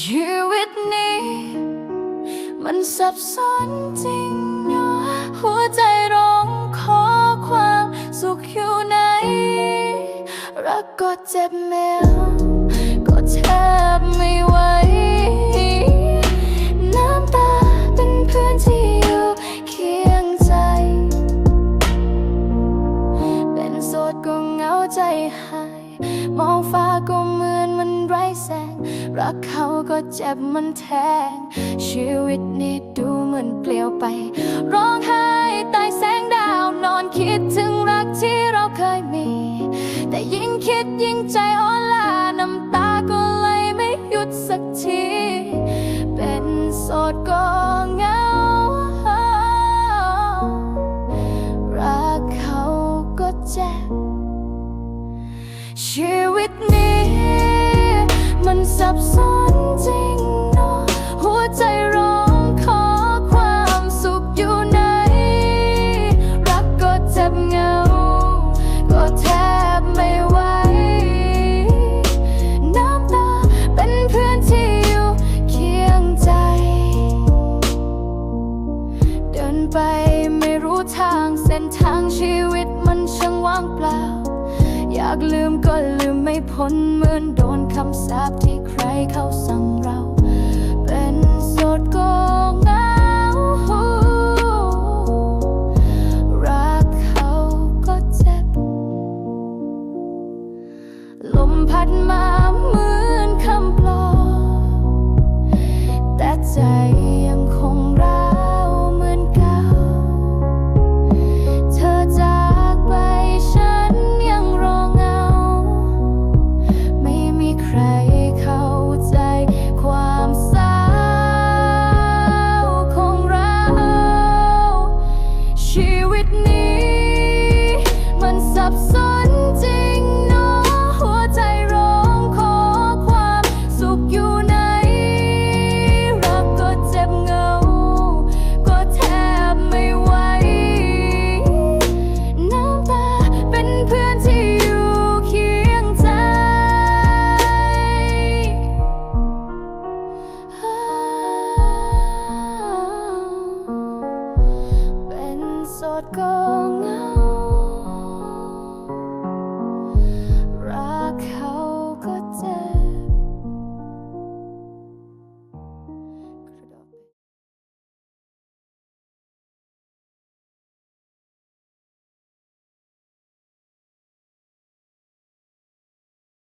ชีวิตนี้ มันสับสนจริงเนาะหัวใจร้องขอความสุขอยู่ไหน รักก็เจ็บแม รักเขาก็เจ็บมันแทงชีวิตนี้ดูเหมือนเปลี่ยวไป ร้องไห้ใต้แสงดาวนอนคิดถึงรักที่เราเคยมี แต่ยิ่งคิดยิ่งใจอ่อนล้าน้ำตาก็ไหลไม่หยุดสักที เป็นโสดก็เหงารักเขาก็เจ็บชีวิตนี้ มันสับสนจริงเนาะหัวใจร้องขอความสุขอยู่ไหน รักก็เจ็บเหงา ก็แทบไม่ไหว น้ำตาเป็นเพื่อนที่อยู่เคียงใจ เดินไปไม่รู้ทางเส้นทางชีวิตมันช่างว่างเปล่า อยากลืมก็ลืมไม่พ้นเหมือนโดนคำสาปที่ใครเขาสั่งเรา เป็นโสดก็เหงารักเขาก็เจ็บ ลมพัดมา What goes.